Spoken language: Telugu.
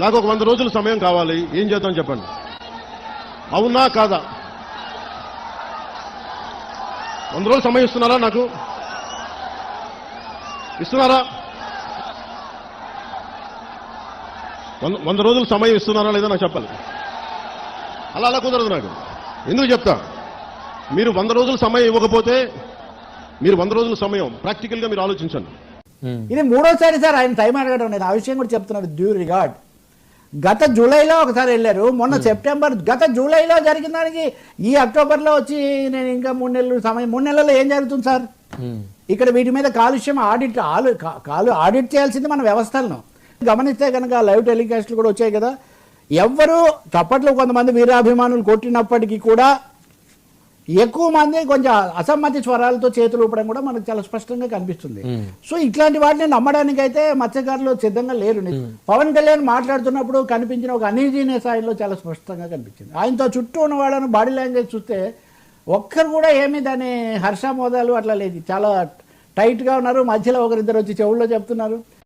నాకు ఒక వంద రోజుల సమయం కావాలి. ఏం చేద్దాం చెప్పండి. అవునా కాదా? వంద రోజులు సమయం ఇస్తున్నారా నాకు? ఇస్తున్నారా? వంద వంద రోజులు సమయం ఇస్తున్నారా లేదా నాకు చెప్పాలి. అలా అలా కుదరదు నాకు. ఎందుకు చెప్తా? మీరు వంద రోజుల సమయం ఇవ్వకపోతే మీరు వంద రోజుల సమయం ప్రాక్టికల్గా మీరు ఆలోచించండి. ఇది మూడోసారి సార్ ఆయన టైం అడగడం నేను ఆ విషయం కూడా చెప్తున్నాను డ్యూ రిగార్డ్ గత జూలైలో ఒకసారి వెళ్ళారు. మొన్న సెప్టెంబర్ గత జూలైలో జరిగిన దానికి ఈ అక్టోబర్లో వచ్చి నేను ఇంకా మూడు నెలలు సమయం మూడు నెలల్లో ఏం జరుగుతుంది సార్? ఇక్కడ వీటి మీద కాలుష్యం ఆడిట్ ఆలు కాలు ఆడిట్ చేయాల్సింది మన వ్యవస్థలను. గమనిస్తే కనుక లైవ్ టెలికాస్ట్లు కూడా వచ్చాయి కదా. ఎవ్వరూ చప్పట్లు కొంతమంది వీరాభిమానులు కొట్టినప్పటికీ కూడా ఎక్కువ మంది కొంచెం అసమ్మతి స్వరాలతో చేతులు ఊపడం కూడా మనకు చాలా స్పష్టంగా కనిపిస్తుంది. సో ఇట్లాంటి వాటిని నమ్మడానికి అయితే మత్స్యకారులు సిద్ధంగా లేరు. పవన్ కళ్యాణ్ మాట్లాడుతున్నప్పుడు కనిపించిన ఒక అనీజీనెస్ ఆయనలో చాలా స్పష్టంగా కనిపించింది. ఆయనతో చుట్టూ ఉన్న వాళ్ళని బాడీ లాంగ్వేజ్ చూస్తే ఒక్కరు కూడా ఏమీ దాని హర్షామోదాలు అట్లా లేదు. చాలా టైట్గా ఉన్నారు. మధ్యలో ఒకరిద్దరు వచ్చి చెవుల్లో చెప్తున్నారు.